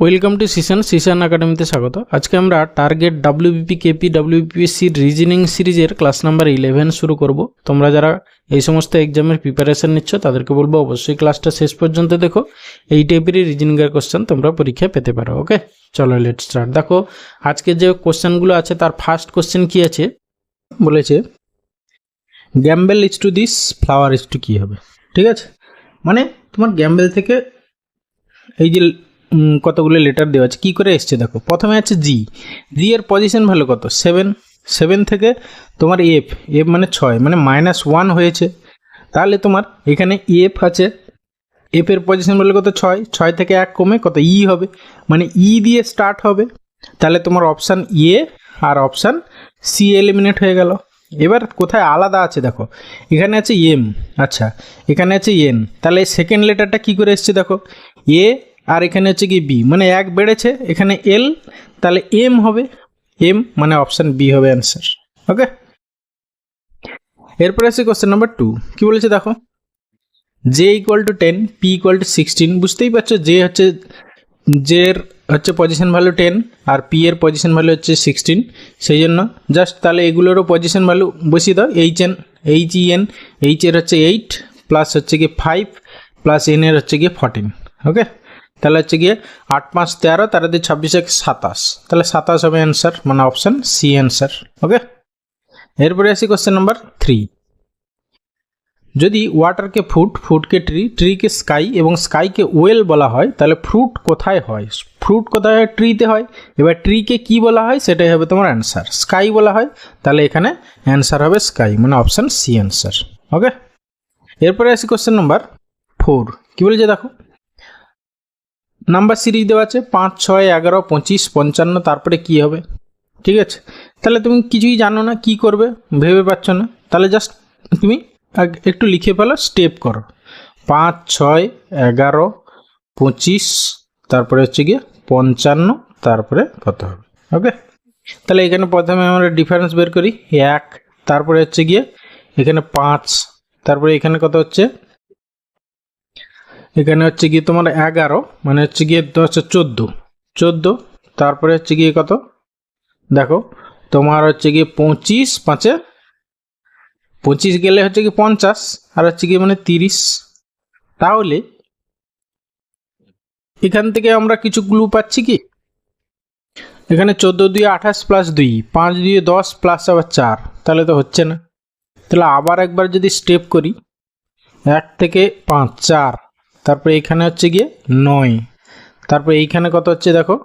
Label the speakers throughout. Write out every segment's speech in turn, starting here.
Speaker 1: Welcome to সিশন সিশন একাডেমিতে স্বাগত। আজকে আমরা টার্গেট ডাব্লিউবিপি কেপি ডাব্লিউবিপিএসসির রিজনিং সিরিজের ক্লাস নাম্বার ইলেভেন শুরু করব। তোমরা যারা এই সমস্ত এক্সামের প্রিপারেশন নিচ্ছ, তাদেরকে বলব অবশ্যই ক্লাসটা শেষ পর্যন্ত দেখো। এই টাইপেরই রিজনিংয়ের কোশ্চেন তোমরা পরীক্ষায় পেতে পারো ওকে চলো লেট স্টার্ট দেখো, আজকে যে কোশ্চেনগুলো আছে, তার ফার্স্ট কোশ্চেন কি আছে? বলেছে gamble is to this flower is to কী হবে? ঠিক আছে? মানে তোমার গ্যাম্বেল থেকে এই যে কতগুলো লেটার দেওয়া আছে? কী করে এসছে দেখো? প্রথমে আছে জি জি এর পজিশন ভালো কত? সেভেন সেভেন থেকে তোমার এফ এফ মানে ছয় মানে মাইনাস ওয়ান হয়েছে। তাহলে তোমার এখানে এফ আছে এফ এর পজিশন বলে কত? ছয় ছয় থেকে এক কমে কত? ই হবে। মানে ই দিয়ে স্টার্ট হবে। তাহলে তোমার অপশান এ আর অপশান সি এলিমিনেট হয়ে গেল। এবার কোথায় আলাদা আছে দেখো? এখানে আছে এম আচ্ছা। এখানে আছে এন তাহলে সেকেন্ড লেটারটা কি করে এসছে দেখো? এ আর এখানে হচ্ছে কি বি মানে এক বেড়েছে, এখানে এল তাহলে এম হবে। এম মানে অপশান বি হবে অ্যান্সার ওকে এরপরে আছে কোশ্চেন নাম্বার টু কি বলেছে দেখো? J equal to ten P equal to sixteen বুঝতেই পারছ? জে হচ্ছে জের হচ্ছে পজিশন ভ্যালু টেন আর পি এর পজিশন ভ্যালু হচ্ছে সিক্সটিন সেই জন্য জাস্ট তাহলে এগুলোরও পজিশন ভ্যালু বসিয়ে দাও H N H E N H এর হচ্ছে এইট প্লাস হচ্ছে গিয়ে ফাইভ প্লাস এন এর হচ্ছে গিয়ে ফর্টিন ওকে তাহলে হচ্ছে গিয়ে আট পাঁচ তেরো তেরো দিয়ে ছাব্বিশ এক সাতাশ। তাহলে সাতাশ হবে অ্যান্সার মানে অপশান সি অ্যান্সার ওকে এরপরে আসি কোশ্চেন নাম্বার থ্রি যদি ওয়াটারকে ফুড ফুডকে ট্রি ট্রিকে স্কাই এবং স্কাইকে ওয়েল বলা হয়, তাহলে ফ্রুট কোথায় হয়? ফ্রুট কোথায় হয়? ট্রিতে হয়। এবার ট্রিকে কি বলা হয়? সেটাই হবে তোমার অ্যান্সার স্কাই বলা হয়, তাহলে এখানে অ্যান্সার হবে স্কাই মানে অপশান সি অ্যান্সার ওকে এরপরে আসি কোশ্চেন নাম্বার ফোর কী বলেছে দেখো? নাম্বার সিরিজ দেওয়া আছে পাঁচ, ছয়, এগারো, পঁচিশ, পঞ্চান্ন, তারপরে কি হবে? ঠিক আছে? তাহলে তুমি কিছুই জানো না, কি করবে? ভেবে পাচ্ছ না? তাহলে জাস্ট তুমি একটু লিখে ফেলো স্টেপ করো। পাঁচ, ছয়, এগারো, পঁচিশ, তারপরে হচ্ছে গিয়ে পঞ্চান্ন, তারপরে কত হবে? ওকে তাহলে এখানে প্রথমে আমরা ডিফারেন্স বের করি, এক, তারপরে হচ্ছে গিয়ে এখানে পাঁচ, তারপরে এখানে কত হচ্ছে? এখানে হচ্ছে গিয়ে তোমার এগারো মানে হচ্ছে গিয়ে হচ্ছে চোদ্দ। চোদ্দ, তারপরে হচ্ছে গিয়ে কত? দেখো, তোমার হচ্ছে গিয়ে পঁচিশ, পাঁচে? পঁচিশ গেলে হচ্ছে কি পঞ্চাশ, আর হচ্ছে গিয়ে মানে তিরিশ। তাহলে, এখান থেকে আমরা কিছু ক্লু পাচ্ছি কি? এখানে চোদ্দ দুই আঠাশ প্লাস দুই, পাঁচ দুই দশ প্লাস আবার চার, তাহলে তো হচ্ছে না। তাহলে আবার একবার যদি স্টেপ করি, এক থেকে পাঁচ, চার। তারপরে এখানে হচ্ছে গিয়ে নয়। তারপরে এইখানে কত হচ্ছে দেখো?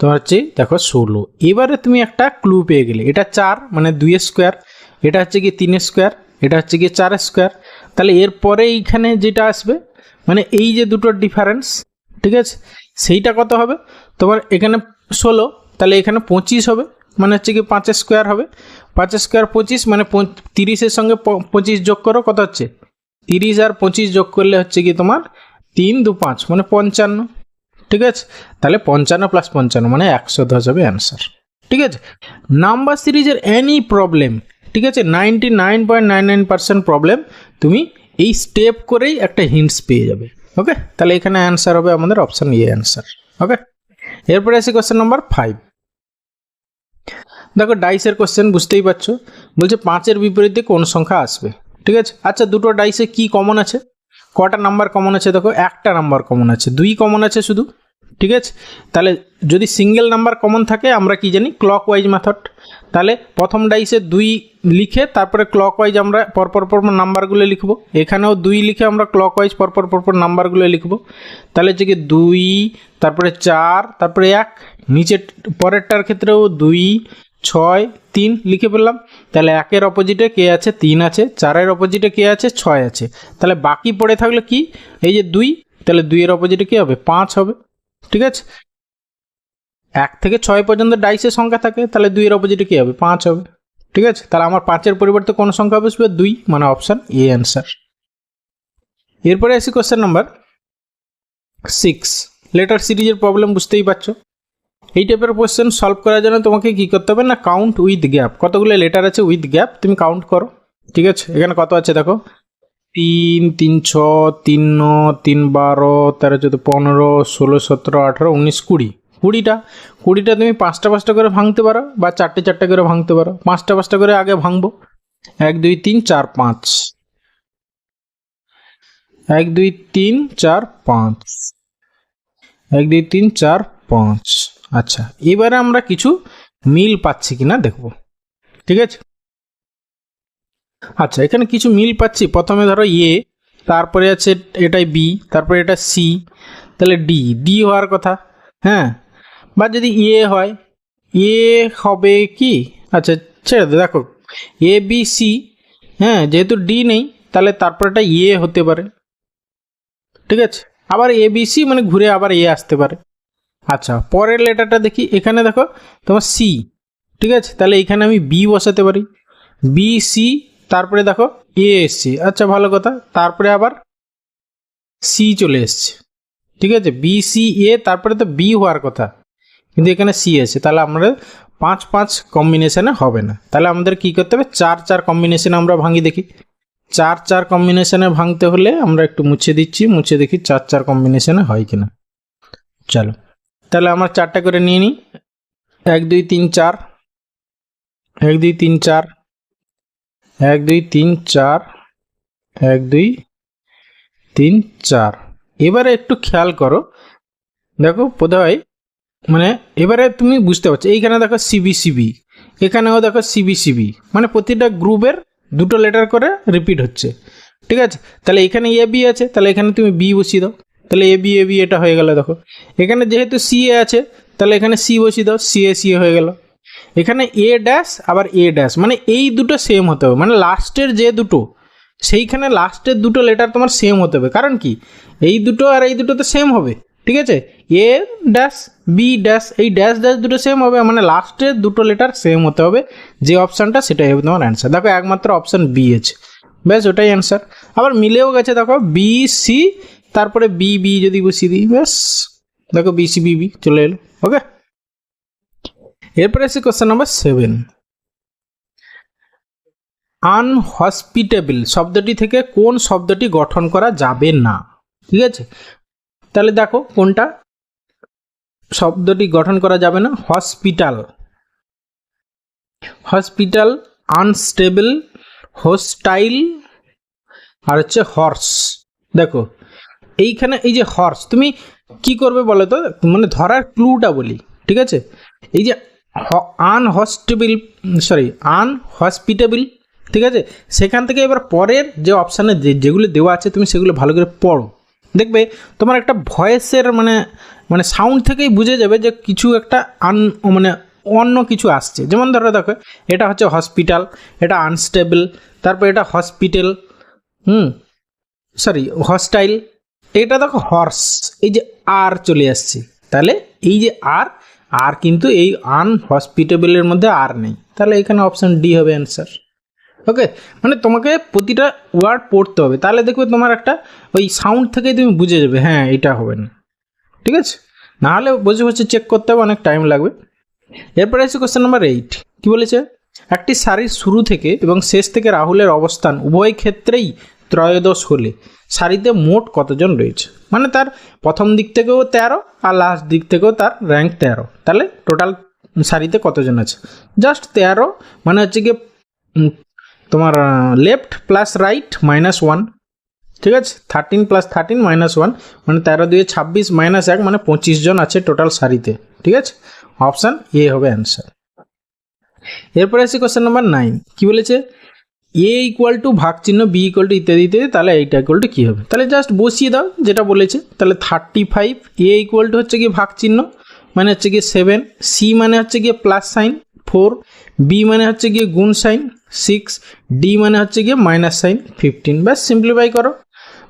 Speaker 1: তোমার হচ্ছে দেখো ষোলো। এবারে তুমি একটা ক্লু পেয়ে গেলে। এটা চার মানে দুই স্কোয়ার এটা হচ্ছে গিয়ে তিনের স্কোয়ার এটা হচ্ছে গিয়ে চারের স্কোয়ার তাহলে এরপরে এইখানে যেটা আসবে মানে এই যে দুটোর ডিফারেন্স ঠিক আছে? সেইটা কত হবে? তোমার এখানে ষোলো, তাহলে এখানে পঁচিশ হবে। মানে হচ্ছে কি পাঁচের স্কোয়ার হবে। পাঁচের স্কোয়ার পঁচিশ মানে তিরিশের সঙ্গে পঁচিশ যোগ করো, কত হচ্ছে? তিরিশ আর পঁচিশ যোগ করলে হচ্ছে কি তোমার তিন দু পাঁচ মানে পঞ্চান্ন। ঠিক আছে? তাহলে পঞ্চান্ন প্লাস পঞ্চান্ন মানে একশো দশ হবে অ্যান্সার ঠিক আছে? নাম্বার সিরিজের এনি প্রবলেম ঠিক আছে? Ninety nine point nine nine percent problem তুমি এই স্টেপ করেই একটা হিন্টস পেয়ে যাবে। ওকে তাহলে এখানে অ্যান্সার হবে আমাদের অপশান এ অ্যান্সার ওকে এরপরে আসি কোশ্চেন নাম্বার ফাইভ দেখো ডাইসের কোশ্চেন বুঝতেই পারছ। বলছে পাঁচের বিপরীতে কোন সংখ্যা আসবে? ঠিক আছে? আচ্ছা দুটো ডাইসে কি কমন আছে? কটা নাম্বার কমন আছে দেখো? একটা নাম্বার কমন আছে। দুই কমন আছে শুধু। ঠিক আছে? তাহলে যদি সিঙ্গেল নাম্বার কমন থাকে, আমরা কি জানি? ক্লক ওয়াইজ মেথড তাহলে প্রথম ডাইসে দুই লিখে, তারপরে ক্লক ওয়াইজ আমরা পরপর পরপর নাম্বারগুলো লিখব। এখানেও দুই লিখে আমরা ক্লক ওয়াইজ পরপর পরপর নাম্বারগুলো লিখব। তাহলে হচ্ছে কি দুই, তারপরে চার, তারপরে এক নিচের পরেরটার ক্ষেত্রেও দুই ছয়, তিন লিখে ফেললাম। তাহলে একের অপোজিটে কে আছে? তিন আছে। চারের অপোজিটে কে আছে? ছয় আছে। তাহলে বাকি পড়ে থাকলে কি? এই যে দুই, তাহলে দুইয়ের অপোজিটে কী হবে? পাঁচ হবে। ঠিক আছে? এক থেকে ছয় পর্যন্ত ডাইসের সংখ্যা থাকে, তাহলে দুইয়ের অপোজিটে কী হবে? পাঁচ হবে। ঠিক আছে? তাহলে আমার পাঁচের পরিবর্তে কোন সংখ্যা বসবে দুই মানে অপশান এ অ্যান্সার এরপরে আসি কোশ্চেন নাম্বার সিক্স লেটার সিরিজের প্রবলেম বুঝতেই পারছ। এই টাইপের কোয়েশ্চেন সলভ করার জন্য তোমাকে কি করতে হবে না কাউন্ট উইথ গ্যাপ কতগুলো লেটার আছে উইথ গ্যাপ তুমি কাউন্ট করো, ঠিক আছে? এখানে কত আছে দেখো? তিন তিন, ছ, তিন, ন, তিন, বারো, তেরো, চোদ্দ, পনেরো, ষোলো, সতেরো, আঠেরো, উনিশ, কুড়ি। কুড়িটা? কুড়িটা তুমি পাঁচটা পাঁচটা করে ভাঙতে পারো বা চারটে চারটে করে ভাঙতে পারো। পাঁচটা পাঁচটা করে আগে ভাঙবো। এক, দুই, তিন, চার, পাঁচ। এক, দুই, তিন, চার, পাঁচ। এক, দুই, তিন, চার, পাঁচ। আচ্ছা এবারে আমরা কিছু মিল পাচ্ছি কিনা দেখব। ঠিক আছে? আচ্ছা এখানে কিছু মিল পাচ্ছি। প্রথমে ধরো এ, তারপরে আছে এটাই বি, তারপরে এটা সি, তাহলে ডি। ডি হওয়ার কথা হ্যাঁ? বা যদি এ হয়, এ হবে কি? আচ্ছা ছেড়ে দে, দেখো। এ, বি, সি হ্যাঁ যেহেতু ডি নেই, তাহলে তারপরেটা এ হতে পারে। ঠিক আছে? আবার এ, বি, সি মানে ঘুরে আবার এ আসতে পারে। আচ্ছা পরের লেটারটা দেখি। এখানে দেখো, তোমার সি ঠিক আছে? তাহলে এখানে আমি বি বসাতে পারি। বি সি তারপরে দেখো এ এসছে। আচ্ছা ভালো কথা। তারপরে আবার সি চলে এসছে। ঠিক আছে? বি সি এ তারপরে তো বি হওয়ার কথা। কিন্তু এখানে সি আছে। তাহলে আমরা পাঁচ পাঁচ কম্বিনেশানে হবে না। তাহলে আমাদের কি করতে হবে? চার চার কম্বিনেশানে আমরা ভাঙি দেখি। চার চার কম্বিনেশানে ভাঙতে হলে আমরা একটু মুছে দিচ্ছি। মুছে দেখি চার চার কম্বিনেশানে হয় কিনা। চলো। তাহলে আমরা চারটা করে নিয়ে নিই। এক, দুই, তিন, চার। এক, দুই, তিন, চার। এক, দুই, তিন, চার। এক, দুই, তিন, চার। এবারে একটু খেয়াল করো। দেখো, বোধহয় মানে এবারে তুমি বুঝতে পারছ, এইখানে দেখো সিবি সিবি এখানেও দেখো সিবি সিবি মানে প্রতিটা গ্রুপের দুটো লেটার করে রিপিট হচ্ছে। ঠিক আছে? তাহলে এখানে এ বি আছে, তাহলে এখানে তুমি বি বসিয়ে দাও। তাহলে এ বি এ বি এটা হয়ে গেল দেখো। এখানে যেহেতু সি এ আছে, তাহলে এখানে সি বসিয়ে দাও সি এ সি এ হয়ে গেল। এখানে এ ড্যাশ আবার এ ড্যাশ মানে এই দুটো সেম হতে হবে। মানে লাস্টের যে দুটো, সেইখানে লাস্টের দুটো লেটার তোমার সেম হতে হবে। কারণ কি? এই দুটো আর এই দুটো তো সেম হবে, ঠিক আছে? এ ড্যাশ বি ড্যাশ এই ড্যাশ ড্যাশ দুটো সেম হবে মানে লাস্টের দুটো লেটার সেম হতে হবে। যে অপশানটা সেটাই হবে তোমার অ্যান্সার দেখো, একমাত্র অপশান বি আছে। ব্যাস, ওটাই অ্যান্সার আবার মিলেও গেছে, দেখো বি সি তারপরে বি বি যদি বসিয়ে দিই, ব্যাস। দেখো বি সি বি বি চলে এলো। ওকে এরপরে আছে কোশ্চেন নাম্বার সেভেন আনহসপিটেবল শব্দটি থেকে কোন শব্দটি গঠন করা যাবে না। ঠিক আছে? তাহলে দেখো কোনটা শব্দটি গঠন করা যাবে না। হসপিটাল হসপিটাল আনস্টেবল হোস্টাইল আর হচ্ছে হর্স দেখো এইখানে এই যে হর্স তুমি কি করবে বলো তো? মানে ধরার ক্লুটা বলি, ঠিক আছে? এই যে আনহস্টেবল সরি আনহসপিটেবল ঠিক আছে? সেখান থেকে এবার পরের যে অপশানে যেগুলো দেওয়া আছে, তুমি সেগুলো ভালো করে পড়ো। দেখবে তোমার একটা ভয়েসের মানে মানে সাউন্ড থেকেই বুঝে যাবে যে কিছু একটা আন মানে অন্য কিছু আসছে। যেমন ধরো দেখো, এটা হচ্ছে হসপিটাল এটা আনস্টেবল তারপর এটা হসপিটাল হুম সরি হস্টাইল এটা দেখো হর্স এই যে আর চলে আসছে। তাহলে এই যে আর আর কিন্তু এই আনহসপিটেবলের মধ্যে আর নেই। তাহলে এখানে অপশান ডি হবে অ্যান্সার ওকে মানে তোমাকে প্রতিটা ওয়ার্ড পড়তে হবে। তাহলে দেখবে তোমার একটা ওই সাউন্ড থেকেই তুমি বুঝে যাবে হ্যাঁ এটা হবে না। ঠিক আছে? নাহলে বসে বসে চেক করতে হবে, অনেক টাইম লাগবে। এরপরে আছে কোশ্চেন নাম্বার এইট কী বলেছে? একটি শাড়ির শুরু থেকে এবং শেষ থেকে রাহুলের অবস্থান উভয় ক্ষেত্রেই ত্রয়োদশ হলে সারিতে মোট কতজন রয়েছে? মানে তার প্রথম দিক থেকেও তেরো আর লাস্ট দিক থেকেও তার র্যাঙ্ক তেরো। তাহলে টোটাল সারিতে কতজন আছে? জাস্ট তেরো মানে হচ্ছে গিয়ে তোমার left plus right minus one ঠিক আছে? Thirteen plus thirteen minus one মানে তেরো দুয়ে ছাব্বিশ মাইনাস এক মানে পঁচিশ জন আছে টোটাল সারিতে। ঠিক আছে? অপশান এ হবে অ্যান্সার এরপরে আসি কোশ্চেন নাম্বার নাইন কী বলেছে? এ ইকুয়াল টু ভাগ চিহ্ন বি ইকুয়াল টু ইত্যাদি ইত্যাদি, তাহলে এইটা ইকুয়াল টু কী হবে? তাহলে জাস্ট বসিয়ে দাও, যেটা বলেছে। তাহলে thirty five A equal to হচ্ছে গিয়ে ভাগ চিহ্ন মানে হচ্ছে গিয়ে সেভেন সি মানে হচ্ছে গিয়ে প্লাস সাইন ফোর বি মানে হচ্ছে গিয়ে গুণ সাইন সিক্স ডি মানে হচ্ছে গিয়ে মাইনাস সাইন ফিফটিন ব্যাস সিম্পলিফাই করো।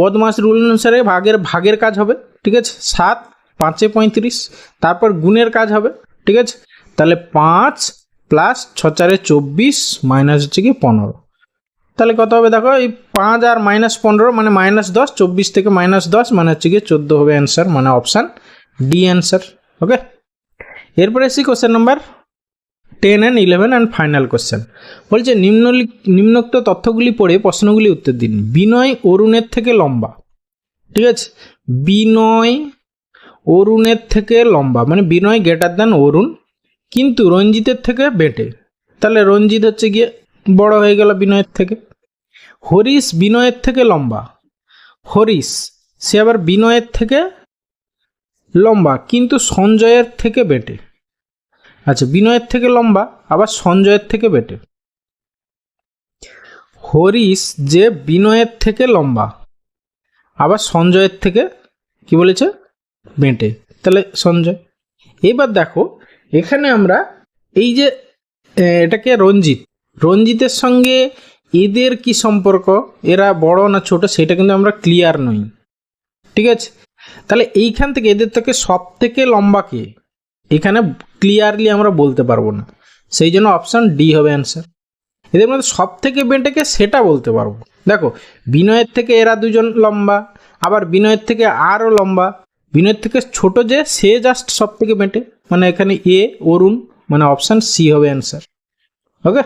Speaker 1: বদমাস রুল অনুসারে ভাগের ভাগের কাজ হবে, ঠিক আছে? সাত, পাঁচে পঁয়ত্রিশ, তারপর গুণের কাজ হবে, ঠিক আছে? তাহলে পাঁচ প্লাস ছ চারে চব্বিশ মাইনাস হচ্ছে গিয়ে পনেরো। তাহলে কত হবে? দেখো, এই পাঁচ আর মাইনাস পনেরো মানে মাইনাস দশ, চব্বিশ থেকে মাইনাস দশ মানে হচ্ছে গিয়ে চোদ্দ হবে অ্যান্সার মানে অপশান ডি অ্যান্সার ওকে এরপরে AC question number ten and eleven and final question বলছে নিম্ন নিম্নোক্ত তথ্যগুলি পড়ে প্রশ্নগুলি উত্তর দিন। বিনয় অরুণের থেকে লম্বা, ঠিক আছে? বিনয় অরুণের থেকে লম্বা মানে বিনয় গ্রেটার দ্যান অরুণ, কিন্তু রঞ্জিতের থেকে বেটে। তাহলে রঞ্জিত হচ্ছে গিয়ে বড় হয়ে গেল বিনয়ের থেকে। হরিশ বিনয়ের থেকে লম্বা। হরিশ, সে আবার বিনয়ের থেকে লম্বা, কিন্তু সঞ্জয়ের থেকে বেটে। আচ্ছা বিনয়ের থেকে লম্বা, আবার সঞ্জয়ের থেকে বেটে। হরিশ যে বিনয়ের থেকে লম্বা, আবার সঞ্জয়ের থেকে কি বলেছে? বেঁটে। তাহলে সঞ্জয়, এবার দেখো, এখানে আমরা এই যে এটাকে রঞ্জিত রঞ্জিতের সঙ্গে এদের কি সম্পর্ক? এরা বড় না ছোট, সেটা কিন্তু আমরা ক্লিয়ার নই। ঠিক আছে? তাহলে এইখান থেকে এদের থেকে সব থেকে লম্বা কে? এখানে ক্লিয়ারলি আমরা বলতে পারব না। সেই জন্য অপশান ডি হবে অ্যান্সার এদের মধ্যে সব থেকে বেঁটেকে সেটা বলতে পারব। দেখো, বিনয়ের থেকে এরা দুজন লম্বা, আবার বিনয়ের থেকে আরও লম্বা। বিনয়ের থেকে ছোট যে, সে জাস্ট সব থেকে বেঁটে। মানে এখানে এ, অরুণ মানে অপশান সি হবে অ্যান্সার ওকে